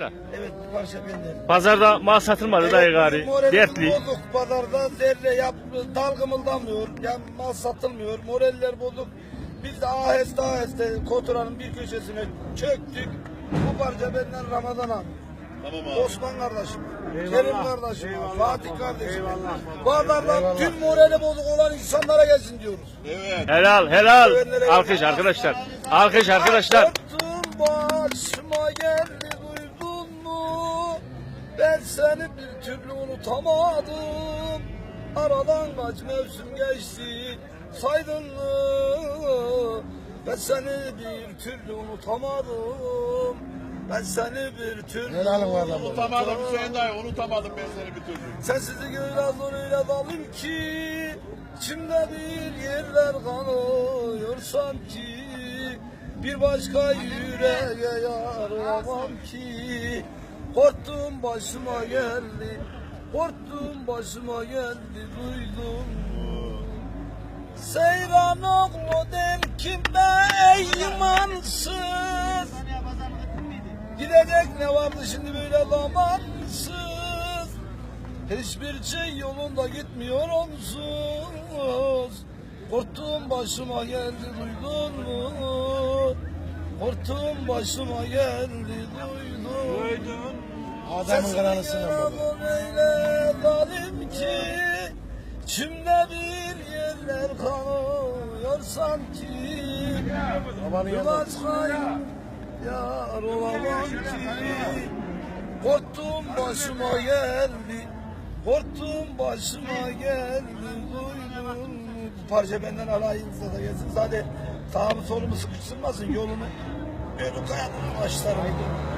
Evet bu parça benden. Pazarda mal satılmadı dayı gari. Dertli. bozuk pazarda zerre yap, dal kımıldamıyor. Yani mal satılmıyor. Moraller bozuk. Biz de aheste aheste Kotura'nın bir köşesine çöktük. Bu parça benden Ramazan abi. Tamam abi. Osman kardeşim, Kerim kardeşim, Fatih kardeşim. Pazarda tüm morali bozuk olan insanlara gelsin diyoruz. Evet. Helal helal. Alkış arkadaşlar. Alkış arkadaşlar. Korktum başıma geldi seni bir türlü unutamadım. Aradan kaç mevsim geçti saydın mı? Ben seni bir türlü unutamadım. Ben seni bir türlü Unutamadım Hüseyin dayı unutamadım ben seni bir türlü. Sensizlik öyle zor öyle dalım ki içimde bir yerler kanıyor sanki Bir başka yüreğe yar olamam ki Korktum başıma geldi. Korktum başıma geldi duydum? Seyran oğlu der ki be imansız. Gidecek ne vardı şimdi böyle zamansız Hiçbir şey yolunda gitmiyor onsuz. Korktuğum başıma geldi duydun mu? Korktuğum başıma geldi duydun Adamın kanalısın öyle zalim ki İçimde bir yerler kanıyor sanki Bir başka yar olamam ki. Korktum başıma geldi Korktum başıma geldi. Duydun? Bu parça benden alayınıza da gelsin. Zaten sağımı solumu sıkıştırmasın yolunu. Önü kayanın başlarıydı